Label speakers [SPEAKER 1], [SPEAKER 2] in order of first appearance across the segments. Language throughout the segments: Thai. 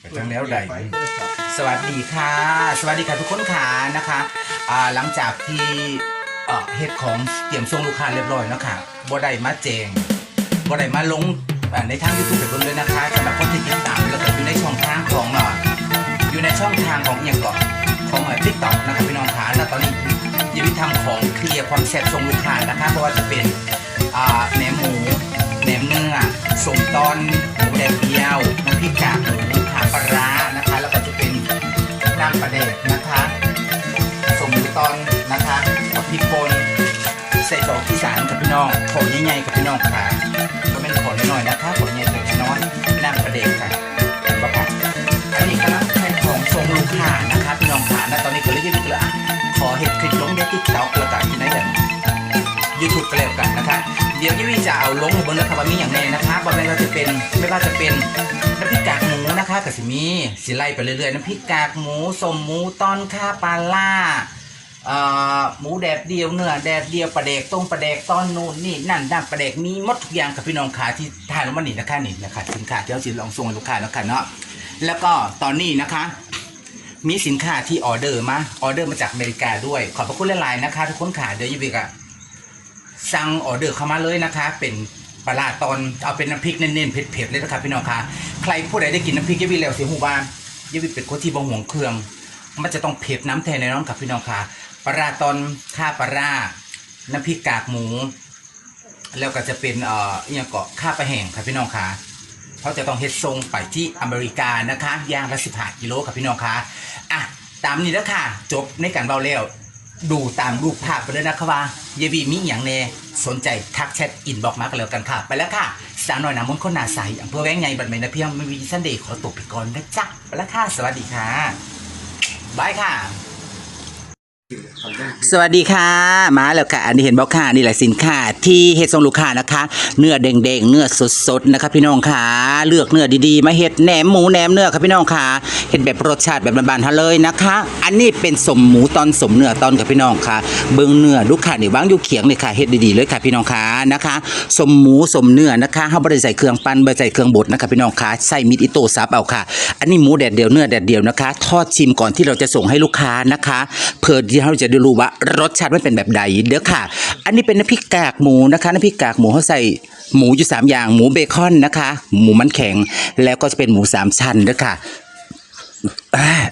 [SPEAKER 1] ไปทางแล้วใดสวัสดีค่ะ สวัสดีค่ะทุกคนขานะคะอ่าหลังจากที่เอ่อเฮ็ดของเตรียมส่งลูกค้าเรียบร้อยเนาะค่ะบ่ได้มาแจงบ่ได้มาลงอ่าในทาง YouTube ไปเบิ่งเลยนะคะสำหรับคนที่ติดตามแล้วก็อยู่ในช่องทางของเอ่ออยู่ในช่องทางของอหย่างก่อนของเอ่อ TikTok นะครับพี่น้องขาแล้วตอนนี้ยินดีทำของเคลียร์ความแซ่บส่งลูกค้านะคะเพราะว่าจะเป็นอ่าแหนมหมูแหนมเนื้อส้มตอนหมูแดดเดียวน้ำพริกกากหมูานกับพี่น้องขอใหญ่ๆกับพี่น้องค่ะก็เป็นขอน้อยๆนะคะขอใหญ่ๆน้อยน้ำปลาแดกค่ะเห็นปะคะอันนี้กำลังแพ็คของส่งลูกค้านะคะพี่น้องค่ะและตอนนี้ก็เลยยืดเลยอะขอเห็ดคลิปลงในติ๊กต็อกล้วกันที่ไหนกันยูทูบก็แล้วกันนะคะเดี๋ยวยี่วีจะเอาลงให้เบิ้งนะครับว่ามีอย่างไรนะคะบางไม่ว่าจะเป็นไม่ว่าจะเป็นน้ำพริกกากหมูนะคะกับสิมีสิไล่ไปเรื่อยๆน้ำพริกกากหมูสมหมูต้อนข้าปลาล่า หมูแดดเดียวเนื้อแดดเดียวปลาเด็กต้มปลาเด็กตอนนู่นนี่นั่นดั้งปลาเด็กมีมดทุกอย่างกับพี่น้องขาที่ทานลงมาหนีนะคะนี่นะคะสินค้าที่เราจะลองส่งให้ลูกค้าแล้วกันเนาะแล้วก็ตอนนี้นะคะ มีสินค้าที่ออเดอร์มาออเดอร์มาจากอเมริกาด้วย ขอบพระคุณหลายๆนะคะ ทุกคนขาเดี๋ยวยี่วีกะสั่งออเดอร์เข้ามาเลยนะคะ เป็นปลาร้าตอนเอาเป็นน้ำพริกเน้นๆเผ็ดๆเลยนะครับพี่น้องคะใครผู้ใดได้กินน้ำพริกยาวิแล้วเสียหูบ้านยาวิเป็นคนที่บ่ห่วงเครื่อง มันจะต้องเผ็ดน้ำแทนแน่นอนครับพี่น้องคะ ปลาตอนข้าปลาน้ำพริกกากหมู แล้วก็จะเป็นเอ่ออหย่างเกาะข้าปลาแห้งครับพี่น้องคะเขาจะต้องเฮ็ดทรงไปที่อเมริกานะคะย่างละสิบห้ากิโลครับพี่น้องคะอะตามนี้แล้วค่ะ จบในการเบาเร็วดูตามรูปภาพไปเลยนะครับว่าเยบีมีอย่างแน่สนใจทักแชทอินบอกมากันแล้วกันค่ะ ไปแล้วค่ะ สาวหน่อยน้ำมนคนหนาใสอำเภอแวงใหญ่บัดใหม่นะเพียงไม่มีซันเดย์ขอตกไปก่อนนะจ๊ะไปแล้วค่ะ สวัสดีค่ะบายค่ะ สวัสดีค่ะ มาแล้วค่ะ อันนี้เห็นบอกค่ะนี่แหละสินค้าที่เฮ็ดส่งลูกค้านะคะ เนื้อเด้งๆเนื้อสดๆนะคะพี่น้องค่ะเลือกเนื้อดีๆ มาเฮ็ดแหนมหมูแหนมเนื้อค่ะพี่น้องค่ะเฮ็ดแบบรสชาติแบบบานๆเฮาเลยนะคะ อันนี้เป็นสมหมูตอนสมเนื้อตอนกับพี่น้องค่ะ เบิ่งเนื้อลูกค้านี่วางอยู่เขียงเลยค่ะเฮ็ดดีๆเลยค่ะพี่น้องค่ะนะคะ สมหมูสมเนื้อนะคะเฮาบ่ได้ใส่เครื่องปั้นบ่ได้ใส่เครื่องบดนะคะพี่น้องค่ะใส่มีดอิโต้ซับเอาค่ะ อันนี้หมูแดดเดียวเนื้อแดดเดียวนะคะ ทอดชิมก่อนที่เราจะส่งให้ลูกค้านะคะเพื่อเราจะได้รู้ว่ารสชาติมันเป็นแบบใดเด้อค่ะ อันนี้เป็นน้ำพริกกากหมูนะคะน้ำพริกกากหมูเขาใส่หมูอยู่สามอย่างหมูเบคอนนะคะ หมูมันแข็งแล้วก็จะเป็นหมูสามชั้นเด้อค่ะ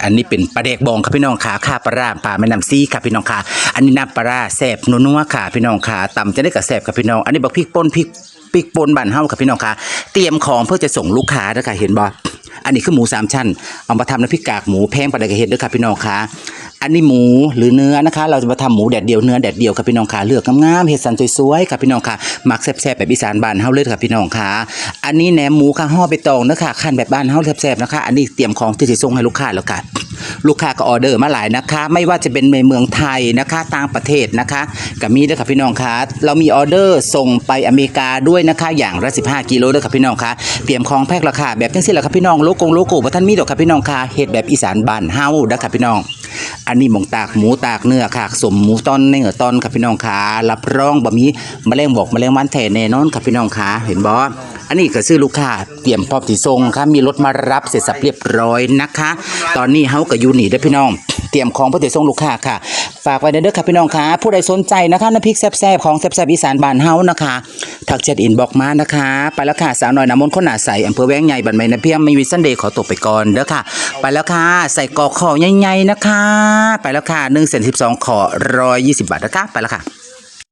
[SPEAKER 1] อันนี้เป็นปลาเด็กบองครับพี่น้องขาข้าปลาร่าปลาแม่น้ำซีครับพี่น้องขาอันนี้น้ำปลาร่าแสบนัวๆค่ะพี่น้องขาต่ำจะได้กับแสบครับพี่น้อง อันนี้บอกพริกป่นพริกพริกป่นบั่นเฮาครับพี่น้องขาเตรียมของเพื่อจะส่งลูกค้าเด้อค่ะเห็นบ่อันนี้คือหมูสามชั้น เอามาทำน้ำพริกกากหมูแพงปลาเด็กเห็ดเด้อค่ะพี่น้องขา อันนี้หมูหรือเนื้อนะคะ เราจะมาทำหมูแดดเดียวเนื้อแดดเดียวครับพี่น้องขาเลือกงามๆเห็ดสันสวยๆครับพี่น้องขาหมักแซ่บๆแบบอีสานบ้านเฮาเลยครับพี่น้องขาอันนี้แหนมหมูค่ะห่อใบตองเด้อค่ะขั้นแบบบ้านเฮาแซ่บๆนะคะ อันนี้เตรียมของที่จะส่งให้ลูกค้าแล้วกันลูกค้าก็ออเดอร์มาหลายนะคะ ไม่ว่าจะเป็นในเมืองไทยนะคะต่างประเทศนะคะก็มีด้วยค่ะพี่น้องคะเรามีออเดอร์ส่งไปอเมริกาด้วยนะคะ อย่างละ15กิโลด้วยค่ะพี่น้องคะเตรียมของแพ็คราคาแบบทั้งสิ้นแหละค่ะพี่น้องโลโก้โลโก้ว่าท่านมีดอกค่ะพี่น้องคะเฮ็ดแบบอีสานบ้านเฮาด้ค่ะพี่น้อง อันนี้หมองตากหมูตากเนื้อค่ะสมหมูตอนในเนื้อตอนค่ะพี่น้องคะรับรองบ่มีแมลงบอกแมลงวันแท้แน่นอนค่ะพี่น้องคะเห็นบ่อันนี้ก็ซื้อลูกค้าเตรียมพร้อมที่ส่งค่ะมีรถมารับเสร็จสับเรียบร้อยนะคะ ตอนนี้เฮาก็อยู่นี่เด้อพี่น้องเตรียมของเพื่อจะส่งลูกค้าค่ะ ฝากไว้เด้อค่ะพี่น้องคะผู้ใดสนใจนะคะน้ำพริกแซ่บๆของแซ่บๆอีสานบ้านเฮานะคะทักแชทอินบอกมานะคะ ไปแล้วค่ะสาวน้อยน้ำมนต์คนหนาใสอำเภอแว้งใหญ่บันไม้นะเพียงไม่มีซันเดย์ขอตกไปก่อนเด้อค่ะ ไปแล้วค่ะ ใส่กอกขอใหญ่ๆนะคะ ไปแล้วค่ะ1เส้น12ขอร้อยยี่สิบบาทนะคะ ไปแล้วค่ะ